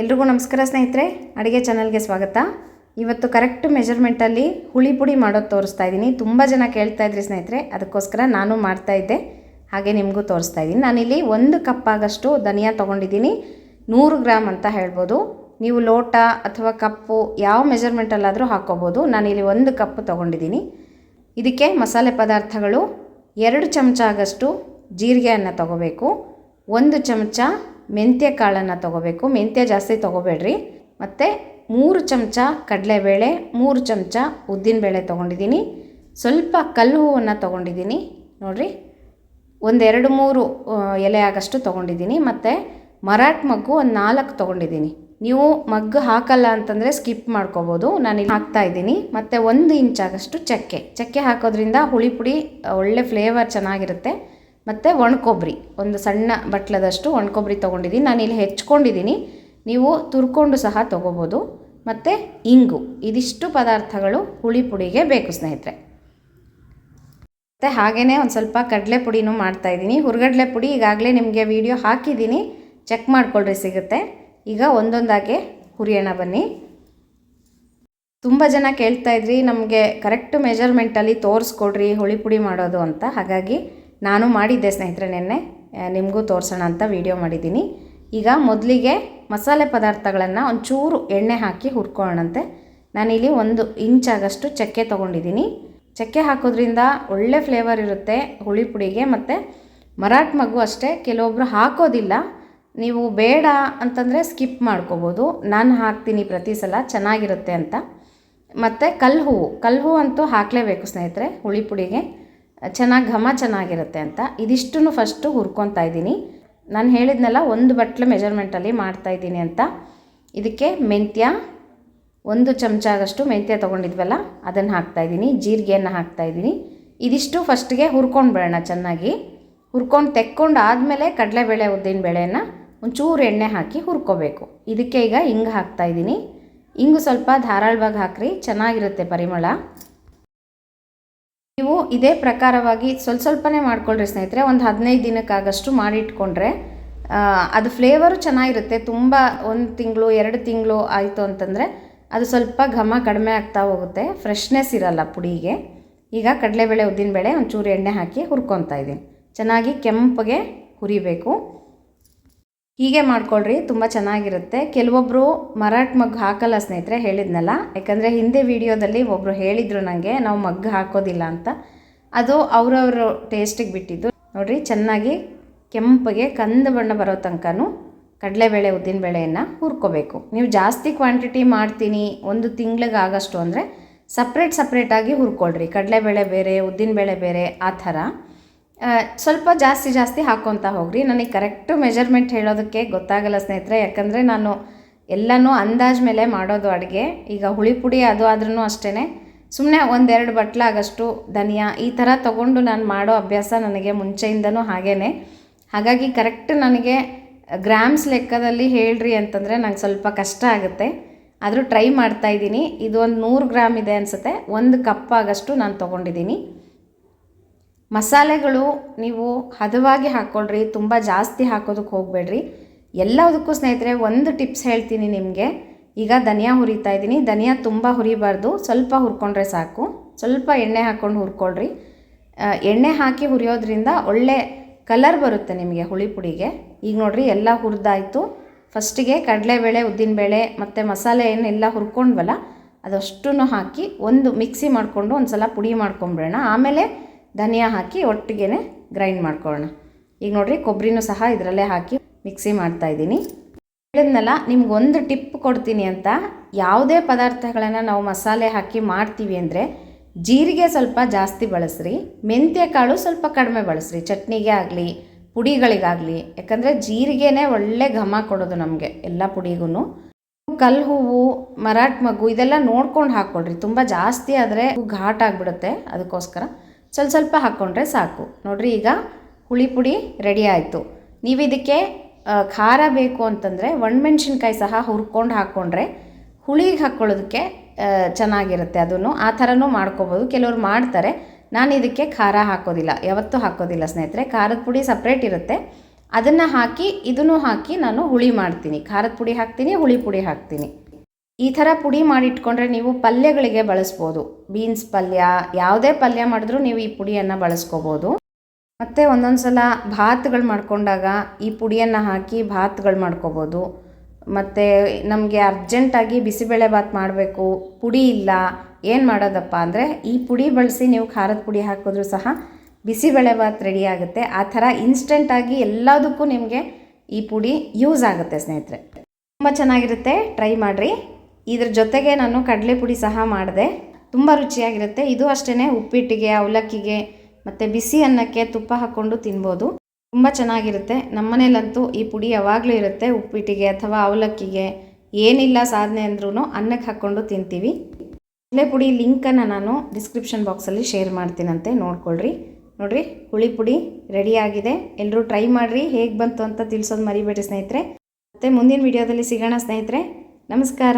ಎಲ್ರಿಗೂ ನಮಸ್ಕಾರ ಸ್ನೇಹಿತರೆ, ಅಡುಗೆ ಚಾನಲ್ಗೆ ಸ್ವಾಗತ. ಇವತ್ತು ಕರೆಕ್ಟ್ ಮೆಜರ್ಮೆಂಟಲ್ಲಿ ಹುಳಿ ಪುಡಿ ಮಾಡೋದು ತೋರಿಸ್ತಾ ಇದ್ದೀನಿ ತುಂಬ ಜನ ಕೇಳ್ತಾ ಇದ್ರಿ ಸ್ನೇಹಿತರೆ, ಅದಕ್ಕೋಸ್ಕರ ನಾನು ಮಾಡ್ತಾ ಇದ್ದೆ. ಹಾಗೆ ನಿಮಗೂ ತೋರಿಸ್ತಾ ಇದ್ದೀನಿ ನಾನಿಲ್ಲಿ ಒಂದು ಕಪ್ ಆಗಷ್ಟು ಧನಿಯಾ ತೊಗೊಂಡಿದ್ದೀನಿ. ನೂರು ಗ್ರಾಮ್ ಅಂತ ಹೇಳ್ಬೋದು. ನೀವು ಲೋಟ ಅಥವಾ ಕಪ್ಪು ಯಾವ ಮೆಜರ್ಮೆಂಟಲ್ಲಾದರೂ ಹಾಕ್ಕೋಬೋದು. ನಾನಿಲ್ಲಿ ಒಂದು ಕಪ್ ತೊಗೊಂಡಿದ್ದೀನಿ. ಇದಕ್ಕೆ ಮಸಾಲೆ ಪದಾರ್ಥಗಳು ಎರಡು ಚಮಚ ಆಗಷ್ಟು ಜೀರಿಗೆಯನ್ನು ತಗೋಬೇಕು. ಒಂದು ಚಮಚ ಮೆಂತ್ಯ ಕಾಳನ್ನು ತೊಗೋಬೇಕು. ಮೆಂತ್ಯ ಜಾಸ್ತಿ ತೊಗೋಬೇಡ್ರಿ. ಮತ್ತು ಮೂರು ಚಮಚ ಕಡಲೆಬೇಳೆ, ಮೂರು ಚಮಚ ಉದ್ದಿನಬೇಳೆ ತೊಗೊಂಡಿದ್ದೀನಿ. ಸ್ವಲ್ಪ ಕಲ್ಲು ಹೂವನ್ನು ತೊಗೊಂಡಿದ್ದೀನಿ. ನೋಡಿರಿ, ಒಂದೆರಡು ಮೂರು ಎಲೆ ಆಗಷ್ಟು ತೊಗೊಂಡಿದ್ದೀನಿ. ಮತ್ತು ಮರಾಠ್ ಮಗ್ಗು ಒಂದು ನಾಲ್ಕು ತೊಗೊಂಡಿದ್ದೀನಿ. ನೀವು ಮಗ್ಗು ಹಾಕಲ್ಲ ಅಂತಂದರೆ ಸ್ಕಿಪ್ ಮಾಡ್ಕೋಬೋದು. ನಾನು ಇಲ್ಲಿ ಹಾಕ್ತಾ ಇದ್ದೀನಿ. ಮತ್ತು ಒಂದು ಇಂಚಾಗಷ್ಟು ಚಕ್ಕೆ. ಚಕ್ಕೆ ಹಾಕೋದ್ರಿಂದ ಹುಳಿ ಪುಡಿ, ಒಳ್ಳೆ ಫ್ಲೇವರ್ ಚೆನ್ನಾಗಿರುತ್ತೆ. ಮತ್ತು ಒಣಕೊಬ್ಬರಿ ಒಂದು ಸಣ್ಣ ಬಟ್ಲದಷ್ಟು ಒಣಕೊಬ್ಬರಿ ತೊಗೊಂಡಿದ್ದೀನಿ. ನಾನು ಇಲ್ಲಿ ಹೆಚ್ಕೊಂಡಿದ್ದೀನಿ. ನೀವು ತುರ್ಕೊಂಡು ಸಹ ತೊಗೋಬೋದು. ಮತ್ತು ಇಂಗು, ಇದಿಷ್ಟು ಪದಾರ್ಥಗಳು ಹುಳಿ ಪುಡಿಗೆ ಬೇಕು ಸ್ನೇಹಿತರೆ. ಮತ್ತು ಹಾಗೆಯೇ ಒಂದು ಸ್ವಲ್ಪ ಕಡಲೆ ಪುಡಿನೂ ಮಾಡ್ತಾಯಿದ್ದೀನಿ ಹುರ್ಗಡ್ಲೆ ಪುಡಿ ಈಗಾಗಲೇ ನಿಮಗೆ ವಿಡಿಯೋ ಹಾಕಿದ್ದೀನಿ. ಚೆಕ್ ಮಾಡ್ಕೊಳ್ರಿ, ಸಿಗುತ್ತೆ. ಈಗ ಒಂದೊಂದಾಗೆ ಹುರಿಯೋಣ ಬನ್ನಿ. ತುಂಬ ಜನ ಕೇಳ್ತಾ ಇದ್ರಿ, ನಮಗೆ ಕರೆಕ್ಟ್ ಮೆಜರ್ಮೆಂಟಲ್ಲಿ ತೋರಿಸ್ಕೊಡ್ರಿ ಹುಳಿ ಪುಡಿ ಮಾಡೋದು ಅಂತ. ಹಾಗಾಗಿ ನಾನು ಮಾಡಿದ್ದೆ ಸ್ನೇಹಿತರೆ ನಿನ್ನೆ ನಿಮಗೂ ತೋರಿಸೋಣ ಅಂತ ವಿಡಿಯೋ ಮಾಡಿದ್ದೀನಿ. ಈಗ ಮೊದಲಿಗೆ ಮಸಾಲೆ ಪದಾರ್ಥಗಳನ್ನು ಒಂಚೂರು ಎಣ್ಣೆ ಹಾಕಿ ಹುರ್ಕೊಳ್ಳೋಣಂತೆ. ನಾನಿಲ್ಲಿ ಒಂದು ಇಂಚ್ ಆಗಷ್ಟು ಚಕ್ಕೆ ತೊಗೊಂಡಿದ್ದೀನಿ. ಚಕ್ಕೆ ಹಾಕೋದ್ರಿಂದ ಒಳ್ಳೆ ಫ್ಲೇವರ್ ಇರುತ್ತೆ ಹುಳಿ ಪುಡಿಗೆ ಮತ್ತು ಮರಾಠ್ ಮಗು ಅಷ್ಟೇ ಕೆಲವೊಬ್ಬರು ಹಾಕೋದಿಲ್ಲ. ನೀವು ಬೇಡ ಅಂತಂದರೆ ಸ್ಕಿಪ್ ಮಾಡ್ಕೋಬೋದು. ನಾನು ಹಾಕ್ತೀನಿ ಪ್ರತಿ ಸಲ, ಚೆನ್ನಾಗಿರುತ್ತೆ ಅಂತ. ಮತ್ತು ಕಲ್ಲು ಹೂವು ಕಲ್ಲು ಹೂವು ಅಂತೂ ಹಾಕಲೇಬೇಕು ಸ್ನೇಹಿತರೆ ಹುಳಿ ಪುಡಿಗೆ. ಚೆನ್ನಾಗಿ ಘಮ ಚೆನ್ನಾಗಿರುತ್ತೆ ಅಂತ ಇದಿಷ್ಟನ್ನು ಫಸ್ಟು ಹುರ್ಕೊತಾ ಇದ್ದೀನಿ. ನಾನು ಹೇಳಿದ್ನಲ್ಲ, ಒಂದು ಬಟ್ಲು ಮೆಜರ್ಮೆಂಟಲ್ಲಿ ಮಾಡ್ತಾಯಿದ್ದೀನಿ ಅಂತ. ಇದಕ್ಕೆ ಮೆಂತ್ಯ, ಒಂದು ಚಮಚ ಆಗಷ್ಟು ಮೆಂತ್ಯ ತೊಗೊಂಡಿದ್ವಲ್ಲ, ಅದನ್ನು ಹಾಕ್ತಾಯಿದ್ದೀನಿ ಜೀರಿಗೆಯನ್ನು ಹಾಕ್ತಾಯಿದ್ದೀನಿ ಇದಿಷ್ಟು ಫಸ್ಟಿಗೆ ಹುರ್ಕೊಂಡು ಬಿಡೋಣ ಚೆನ್ನಾಗಿ. ಹುರ್ಕೊಂಡು ತೆಕ್ಕೊಂಡು ಆದಮೇಲೆ ಕಡಲೆಬೇಳೆ ಉದ್ದಿನಬೇಳೆಯನ್ನು ಒಂಚೂರು ಎಣ್ಣೆ ಹಾಕಿ ಹುರ್ಕೋಬೇಕು. ಇದಕ್ಕೆ ಈಗ ಹಿಂಗೆ ಹಾಕ್ತಾಯಿದ್ದೀನಿ ಹಿಂಗು ಸ್ವಲ್ಪ ಧಾರಾಳವಾಗಿ ಹಾಕ್ರಿ, ಚೆನ್ನಾಗಿರುತ್ತೆ ಪರಿಮಳ. ಇದೇ ಪ್ರಕಾರವಾಗಿ ಸ್ವಲ್ಪ ಸ್ವಲ್ಪನೇ ಮಾಡ್ಕೊಳ್ರಿ ಸ್ನೇಹಿತರೆ, ಒಂದು ಹದಿನೈದು ದಿನಕ್ಕಾಗಷ್ಟು ಮಾಡಿಟ್ಕೊಂಡ್ರೆ ಅದು ಫ್ಲೇವರು ಚೆನ್ನಾಗಿರುತ್ತೆ. ತುಂಬ ಒಂದು ತಿಂಗಳು, ಎರಡು ತಿಂಗಳು ಆಯಿತು ಅಂತಂದರೆ ಅದು ಸ್ವಲ್ಪ ಘಮ ಕಡಿಮೆ ಆಗ್ತಾ ಹೋಗುತ್ತೆ. ಫ್ರೆಶ್ನೆಸ್ ಇರಲ್ಲ ಪುಡಿಗೆ. ಈಗ ಕಡಲೆಬೇಳೆ, ಉದ್ದಿನಬೇಳೆ ಒಂಚೂರು ಎಣ್ಣೆ ಹಾಕಿ ಹುರ್ಕೊತಾ ಇದ್ದೀನಿ. ಚೆನ್ನಾಗಿ ಕೆಂಪಗೆ ಹುರಿಬೇಕು. ಹೀಗೆ ಮಾಡ್ಕೊಳ್ರಿ, ತುಂಬ ಚೆನ್ನಾಗಿರುತ್ತೆ. ಕೆಲವೊಬ್ಬರು ಮರಾಠ್ ಮಗ್ಗು ಹಾಕಲ್ಲ ಸ್ನೇಹಿತರೆ, ಹೇಳಿದ್ನಲ್ಲ. ಯಾಕಂದರೆ ಹಿಂದೆ ವಿಡಿಯೋದಲ್ಲಿ ಒಬ್ಬರು ಹೇಳಿದರು ನನಗೆ ನಾವು ಮಗ್ಗು ಹಾಕೋದಿಲ್ಲ ಅಂತ. ಅದು ಅವರವ್ರ ಟೇಸ್ಟಿಗೆ ಬಿಟ್ಟಿದ್ದು. ನೋಡಿರಿ, ಚೆನ್ನಾಗಿ ಕೆಂಪಗೆ ಕಂದು ಬಣ್ಣ ಬರೋ ತನಕನೂ ಕಡಲೆಬೇಳೆ ಉದ್ದಿನಬೇಳೆಯನ್ನು ಹುರ್ಕೋಬೇಕು. ನೀವು ಜಾಸ್ತಿ ಕ್ವಾಂಟಿಟಿ ಮಾಡ್ತೀನಿ ಒಂದು ತಿಂಗ್ಳಿಗೆ ಆಗಷ್ಟು ಅಂದರೆ ಸಪ್ರೇಟ್ ಸಪ್ರೇಟಾಗಿ ಹುರ್ಕೊಳ್ರಿ. ಕಡಲೆಬೇಳೆ ಬೇರೆ ಉದ್ದಿನಬೇಳೆ ಬೇರೆ, ಆ ಥರ. ಸ್ವಲ್ಪ ಜಾಸ್ತಿ ಜಾಸ್ತಿ ಹಾಕ್ಕೊತಾ ಹೋಗ್ರಿ. ನನಗೆ ಕರೆಕ್ಟು ಮೆಜರ್ಮೆಂಟ್ ಹೇಳೋದಕ್ಕೆ ಗೊತ್ತಾಗಲ್ಲ ಸ್ನೇಹಿತರೆ, ಯಾಕಂದರೆ ನಾನು ಎಲ್ಲನೂ ಅಂದಾಜ್ ಮೇಲೆ ಮಾಡೋದು ಅಡುಗೆ. ಈಗ ಹುಳಿ ಪುಡಿ ಅದು ಆದ್ರೂ ಅಷ್ಟೇ ಸುಮ್ಮನೆ ಒಂದೆರಡು ಬಟ್ಲಾಗಷ್ಟು ಧನಿಯಾ ಈ ಥರ ತೊಗೊಂಡು ನಾನು ಮಾಡೋ ಅಭ್ಯಾಸ ನನಗೆ ಮುಂಚೆಯಿಂದನೂ ಹಾಗೇ ಹಾಗಾಗಿ ಕರೆಕ್ಟ್ ನನಗೆ ಗ್ರಾಮ್ಸ್ ಲೆಕ್ಕದಲ್ಲಿ ಹೇಳ್ರಿ ಅಂತಂದರೆ ನಂಗೆ ಸ್ವಲ್ಪ ಕಷ್ಟ ಆಗುತ್ತೆ. ಆದರೂ ಟ್ರೈ ಮಾಡ್ತಾಯಿದ್ದೀನಿ ಇದು ಒಂದು ನೂರು ಗ್ರಾಮ್ ಇದೆ ಅನಿಸುತ್ತೆ. ಒಂದು ಕಪ್ ಆಗಷ್ಟು ನಾನು ತೊಗೊಂಡಿದ್ದೀನಿ. ಮಸಾಲೆಗಳು ನೀವು ಹದವಾಗಿ ಹಾಕ್ಕೊಳ್ರಿ ತುಂಬ ಜಾಸ್ತಿ ಹಾಕೋದಕ್ಕೆ ಹೋಗಬೇಡ್ರಿ. ಎಲ್ಲದಕ್ಕೂ ಸ್ನೇಹಿತರೆ, ಒಂದು ಟಿಪ್ಸ್ ಹೇಳ್ತೀನಿ ನಿಮಗೆ. ಈಗ ಧನಿಯಾ ಹುರಿತಾ ಇದ್ದೀನಿ. ಧನಿಯಾ ತುಂಬ ಹುರಿಬಾರ್ದು. ಸ್ವಲ್ಪ ಹುರ್ಕೊಂಡ್ರೆ ಸಾಕು. ಸ್ವಲ್ಪ ಎಣ್ಣೆ ಹಾಕ್ಕೊಂಡು ಹುರ್ಕೊಳ್ರಿ. ಎಣ್ಣೆ ಹಾಕಿ ಹುರಿಯೋದ್ರಿಂದ ಒಳ್ಳೆ ಕಲರ್ ಬರುತ್ತೆ ನಿಮಗೆ ಹುಳಿ ಪುಡಿಗೆ. ಈಗ ನೋಡಿರಿ, ಎಲ್ಲ ಹುರಿದಾಯಿತು. ಫಸ್ಟಿಗೆ ಕಡಲೆಬೇಳೆ, ಉದ್ದಿನಬೇಳೆ ಮತ್ತು ಮಸಾಲೆ ಏನೆಲ್ಲ ಹುರ್ಕೊಂಡ್ವಲ್ಲ, ಅದಷ್ಟನ್ನು ಹಾಕಿ ಒಂದು ಮಿಕ್ಸಿ ಮಾಡಿಕೊಂಡು ಒಂದು ಸಲ ಪುಡಿ ಮಾಡ್ಕೊಂಬಿಡೋಣ. ಆಮೇಲೆ ಧನಿಯಾ ಹಾಕಿ ಒಟ್ಟಿಗೆ ಗ್ರೈಂಡ್ ಮಾಡ್ಕೊಳ್ಳೋಣ. ಈಗ ನೋಡಿರಿ ಕೊಬ್ಬರಿನೂ ಸಹ ಇದರಲ್ಲೇ ಹಾಕಿ ಮಿಕ್ಸಿ ಮಾಡ್ತಾ ಇದ್ದೀನಿ. ಹೇಳಿದ್ನಲ್ಲ, ನಿಮ್ಗೆ ಒಂದು ಟಿಪ್ ಕೊಡ್ತೀನಿ ಅಂತ. ಯಾವುದೇ ಪದಾರ್ಥಗಳನ್ನು ನಾವು ಮಸಾಲೆ ಹಾಕಿ ಮಾಡ್ತೀವಿ ಅಂದರೆ ಜೀರಿಗೆ ಸ್ವಲ್ಪ ಜಾಸ್ತಿ ಬಳಸ್ರಿ, ಮೆಂತ್ಯ ಕಾಳು ಸ್ವಲ್ಪ ಕಡಿಮೆ ಬಳಸ್ರಿ, ಚಟ್ನಿಗೆ ಆಗಲಿ, ಪುಡಿಗಳಿಗಾಗಲಿ. ಯಾಕಂದರೆ ಜೀರಿಗೆನೇ ಒಳ್ಳೆ ಘಮ ಕೊಡೋದು ನಮಗೆ ಎಲ್ಲ ಪುಡಿಗೂ ಕಲ್ಲು ಹೂವು ಮರಾಠ್ ಮಗು ಇದೆಲ್ಲ ನೋಡ್ಕೊಂಡು ಹಾಕ್ಕೊಳ್ರಿ. ತುಂಬ ಜಾಸ್ತಿ ಆದರೆ ಘಾಟ್ ಆಗಿಬಿಡುತ್ತೆ ಅದಕ್ಕೋಸ್ಕರ. ಸ್ವಲ್ಪ ಸ್ವಲ್ಪ ಹಾಕ್ಕೊಂಡ್ರೆ ಸಾಕು. ನೋಡ್ರಿ ಈಗ ಹುಳಿ ಪುಡಿ ರೆಡಿ ಆಯಿತು. ನೀವು ಇದಕ್ಕೆ ಖಾರ ಬೇಕು ಅಂತಂದರೆ ಒಣಮೆಣ್ಸಿನ್ಕಾಯಿ ಸಹ ಹುರ್ಕೊಂಡು ಹಾಕ್ಕೊಂಡ್ರೆ ಹುಳಿಗೆ ಹಾಕ್ಕೊಳ್ಳೋದಕ್ಕೆ ಚೆನ್ನಾಗಿರುತ್ತೆ ಅದನ್ನು. ಆ ಥರನೂ ಮಾಡ್ಕೋಬೋದು. ಕೆಲವರು ಮಾಡ್ತಾರೆ. ನಾನು ಇದಕ್ಕೆ ಖಾರ ಹಾಕೋದಿಲ್ಲ. ಯಾವತ್ತೂ ಹಾಕೋದಿಲ್ಲ ಸ್ನೇಹಿತರೆ. ಖಾರದ ಪುಡಿ ಸಪ್ರೇಟ್ ಇರುತ್ತೆ. ಅದನ್ನು ಹಾಕಿ, ಇದನ್ನು ಹಾಕಿ ನಾನು ಹುಳಿ ಮಾಡ್ತೀನಿ. ಖಾರದ ಪುಡಿ ಹಾಕ್ತೀನಿ, ಹುಳಿ ಪುಡಿ ಹಾಕ್ತೀನಿ. ಈ ಥರ ಪುಡಿ ಮಾಡಿಟ್ಕೊಂಡ್ರೆ ನೀವು ಪಲ್ಯಗಳಿಗೆ ಬಳಸ್ಬೋದು. ಬೀನ್ಸ್ ಪಲ್ಯ, ಯಾವುದೇ ಪಲ್ಯ ಮಾಡಿದ್ರೂ ನೀವು ಈ ಪುಡಿಯನ್ನು ಬಳಸ್ಕೋಬೋದು. ಮತ್ತು ಒಂದೊಂದು ಸಲ ಭಾತ್ಗಳು ಮಾಡ್ಕೊಂಡಾಗ ಈ ಪುಡಿಯನ್ನು ಹಾಕಿ ಭಾತ್ಗಳು ಮಾಡ್ಕೋಬೋದು. ಮತ್ತು ನಮಗೆ ಅರ್ಜೆಂಟಾಗಿ ಬಿಸಿಬೇಳೆ ಭಾತ್ ಮಾಡಬೇಕು, ಪುಡಿ ಇಲ್ಲ, ಏನು ಮಾಡೋದಪ್ಪ ಅಂದರೆ ಈ ಪುಡಿ ಬಳಸಿ ನೀವು ಖಾರದ ಪುಡಿ ಹಾಕಿದ್ರೂ ಸಹ ಬಿಸಿಬೇಳೆ ಭಾತ್ ರೆಡಿ ಆಗುತ್ತೆ. ಆ ಥರ ಇನ್ಸ್ಟೆಂಟಾಗಿ ಎಲ್ಲದಕ್ಕೂ ನಿಮಗೆ ಈ ಪುಡಿ ಯೂಸ್ ಆಗುತ್ತೆ ಸ್ನೇಹಿತರೆ. ತುಂಬ ಚೆನ್ನಾಗಿರುತ್ತೆ. ಟ್ರೈ ಮಾಡಿರಿ. ಇದ್ರ ಜೊತೆಗೆ ನಾನು ಕಡಲೆ ಪುಡಿ ಸಹ ಮಾಡಿದೆ. ತುಂಬ ರುಚಿಯಾಗಿರುತ್ತೆ. ಇದು ಅಷ್ಟೇ ಉಪ್ಪಿಟ್ಟಿಗೆ, ಅವಲಕ್ಕಿಗೆ ಮತ್ತು ಬಿಸಿ ಅನ್ನಕ್ಕೆ ತುಪ್ಪ ಹಾಕ್ಕೊಂಡು ತಿನ್ಬೋದು. ತುಂಬ ಚೆನ್ನಾಗಿರುತ್ತೆ. ನಮ್ಮನೇಲಂತೂ ಈ ಪುಡಿ ಯಾವಾಗಲೂ ಇರುತ್ತೆ. ಉಪ್ಪಿಟ್ಟಿಗೆ ಅಥವಾ ಅವಲಕ್ಕಿಗೆ. ಏನಿಲ್ಲ ಸಾಧನೆ ಅಂದ್ರೂ ಅನ್ನಕ್ಕೆ ಹಾಕ್ಕೊಂಡು ತಿಂತೀವಿ. ಕಡಲೆ ಪುಡಿ ಲಿಂಕನ್ನು ನಾನು ಡಿಸ್ಕ್ರಿಪ್ಷನ್ ಬಾಕ್ಸಲ್ಲಿ ಶೇರ್ ಮಾಡ್ತೀನಂತೆ. ನೋಡ್ಕೊಳ್ರಿ. ನೋಡಿರಿ, ಹುಳಿ ಪುಡಿ ರೆಡಿಯಾಗಿದೆ ಎಲ್ಲರೂ ಟ್ರೈ ಮಾಡಿರಿ. ಹೇಗೆ ಬಂತು ಅಂತ ತಿಳಿಸೋದು ಮರಿಬೇಡಿ ಸ್ನೇಹಿತರೆ. ಮತ್ತು ಮುಂದಿನ ವಿಡಿಯೋದಲ್ಲಿ ಸಿಗೋಣ ಸ್ನೇಹಿತರೆ. ನಮಸ್ಕಾರ.